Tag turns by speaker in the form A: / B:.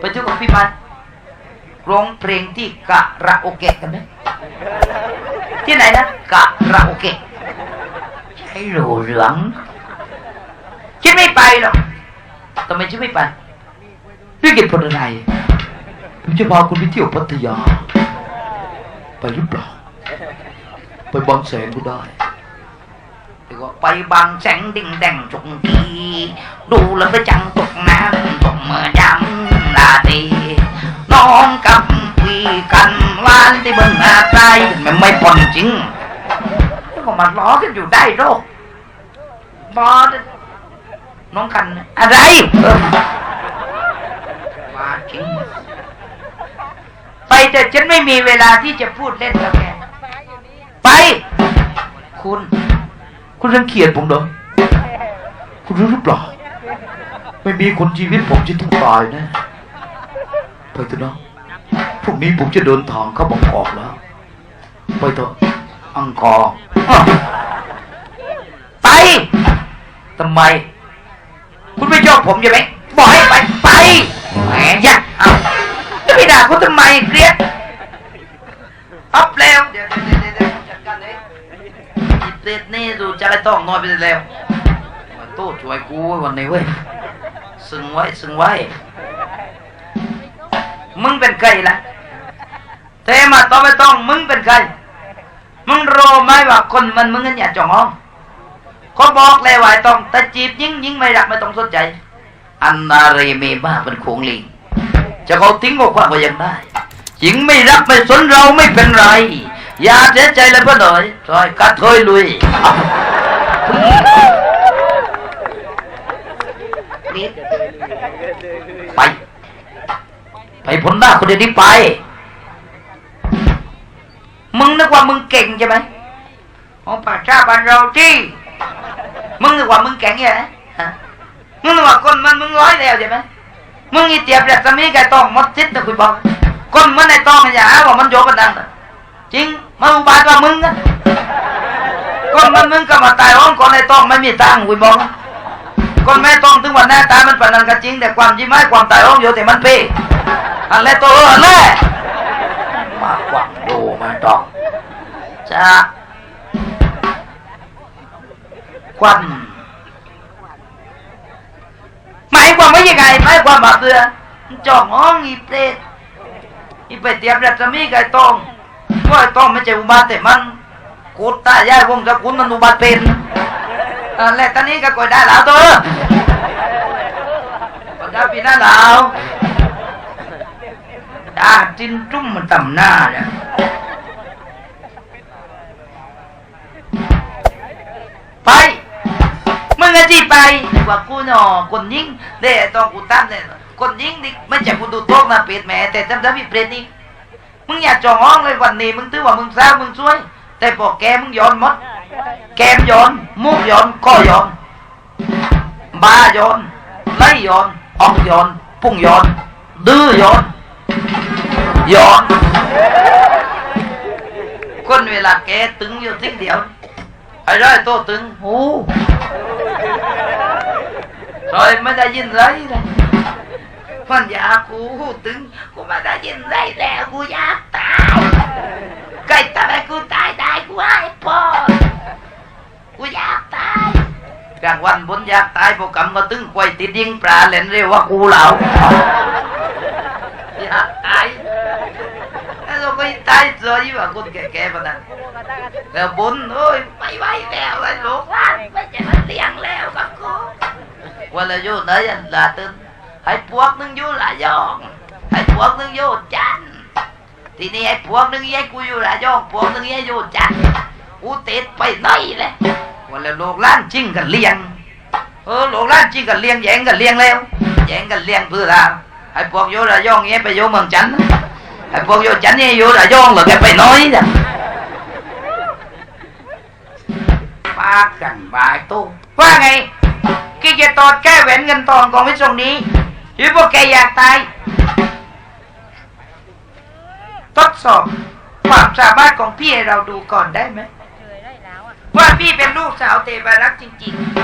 A: ไปเที่ยวกับพี่มันร้องเพลงที่กะระโอเกะกันไหมที่ไหนนะกะระโอเกะใช่หรูเหลืองฉันไม่ไปหรอกทำไมฉันไม่ไปด้วยเหตุผลอะไรผมจะพาคุณไปเที่ยวพัทยา ไปหรือเปล่า ไปบางแสนก็ได้แต่ว่าไปบางแสงดิ่งแดงจงดีดูแล้วไปจังต ไม่ปนจริงแล้วก็มาล้อกันอยู่ได้โรคบอสน้องกัน อะไรเออว่าจริง ไปแต่ฉันไม่มีเวลาที่จะพูดเล่นกับแกไป คุณ คุณรังเกียจผมเหรอคุณรู้หรือเปล่า ไม่มีคนชีวิตผมจะต้องตายแนะไปเถอะนะพรุ่งนี้ผมจะเดินทางเข้าบางกอกแล้ว ไปเถอะอังกอร์อะไปทำไม คุณไม่ชอบผมใช่ไหมบอกให้ไปไปแหมยักเอาจะไปด่าคุณทำไมเกลียดอัพเร็วเดี๋ยวเดี๋ยวเดี๋ยวเดี๋ยวจัดการเลยอีเปรตนี่ดูจะได้ต้องน้อยไปแล้วมาโต้ช่วยกูวันนี้เว้ยซึ่งไว้ซึ่งไว้ มึงเป็นใครล่ะเทมาต่อไปต้องมึงเป็นใคร มึงรู้ไหมว่าคนมันมึงกันอย่าจองห้องเขาบอกเลยว่าต้องแต่จีบยิงยิงไม่รักไม่ต้องสนใจ อันนาเรเมบ้าเป็นโขงลิงจะเขาทิ้งก็คว้าก็ยังได้หญิงไม่รักไม่สนเราไม่เป็นไร อย่าเสียใจเลยเพื่อนหน่อยซอยกัดเทยลุยไป ไปพ้นหน้าคนเดียวนี้ไป มึงนึกว่ามึงเก่งใช่ไหมของป่าชาบ้านเราที่มึงนึกว่ามึงเก่งใช่ไหมฮะมึงนึกว่าคนมันมึงร้อยแล้วใช่ไหมมึงอีเตียบจากสมีแกต้องหมดทิศนะคุณบอกคนมันในต้องอย่าหาว่ามันโยกันดังจริงมันอุบาทว่ามึงนะคนมันมึงก็มาตายห้องคนในต้องไม่มีตังคุณบอกคนแม่ต้องถึงวันหน้าตามันปนันก็จริง แต่ความจริงไม่ความตายห้องอยู่แต่มันเป้อันแรกตัวอันแรก มันต้องจะควันหมายความว่ายังไงหมายความว่าเบื่อจ่องห้องอีเปรตอีไปเตรียมแบบจะมีไก่ตองว่าไอ้ตองไม่ใช่อุบาทแต่มันกูตายยายวงจะคุณมันอุบาทเป็นอันแรตอนนี้ก็กดได้แล้วตัวก็ได้ปีหน้าแล้วตาจินจุ้มมันต่ำหน้าเนี่ย ว่ากูเนาะคนยิงเด้ต้องกูตามเนี่ยคนยิงนี่ไม่ใช่กูดูโต๊ะนะเป็ดแม่แต่จำได้พี่เปรตนี่มึงอย่าจองห้องเลยวันนี้มึงถือว่ามึงสร้างมึงช่วย แต่พอแกมึงย้อนมด แกมย้อนมุกย้อนข้อย้อนบาย้อนไล่ย้อนออกย้อนพุ่งย้อนดื้อย้อนย้อนคนเวลาแกตึงอยู่ทิ้งเดียวไอ้ร้อยโตตึงหู ร้อยไม่ได้ยินไรเลยมันยากูหูตึงกูไม่ได้ยินไรแล้วกูอยากตายใกล้ตายกูตายได้กูให้พ่อกูอยากตายกลางวันบนอยากตายพวกกำก็ตึงควยติดยิงปลาเล่นเรียกว่ากูเหล่าอยากตายแล้วเราก็ตายเลยว่าคนแก่ๆปะนั้นแล้วบุญเอ้ยไม่ไหวแล้วไอ้ลูกหลานไม่ วันละอยู่ไหนอันละตึนให้พวกนึงอยู่ละยอง ให้พวกนึงอยู่จันทีนี้ไอ้พวกนึงแยกกูอยู่ละยอง พวกนึงแยกอยู่จันกูติดไปไหนเลยวันละลูกหลานจริงกันเลี้ยง เออลูกหลานจริงกันเลี้ยงแย่งกันเลี้ยงแล้วแย่งกันเลี้ยงเพื่ออะไรให้พวกอยู่ละยองแยกไปอยู่เมืองจันทร์ให้พวกอยู่จันทร์แยกอยู่ละยองหรอแกไปน้อยจ้ะปากันบายตู้ว่าไง แกจะตอดแก้แหวนเงินทองของพิษงนี้หรือพวกแกอยากตายทดสอบความสามารถของพี่ให้เราดูก่อนได้ไหมว่าพี่เป็นลูกสาวเทวรักษ์จริง ๆ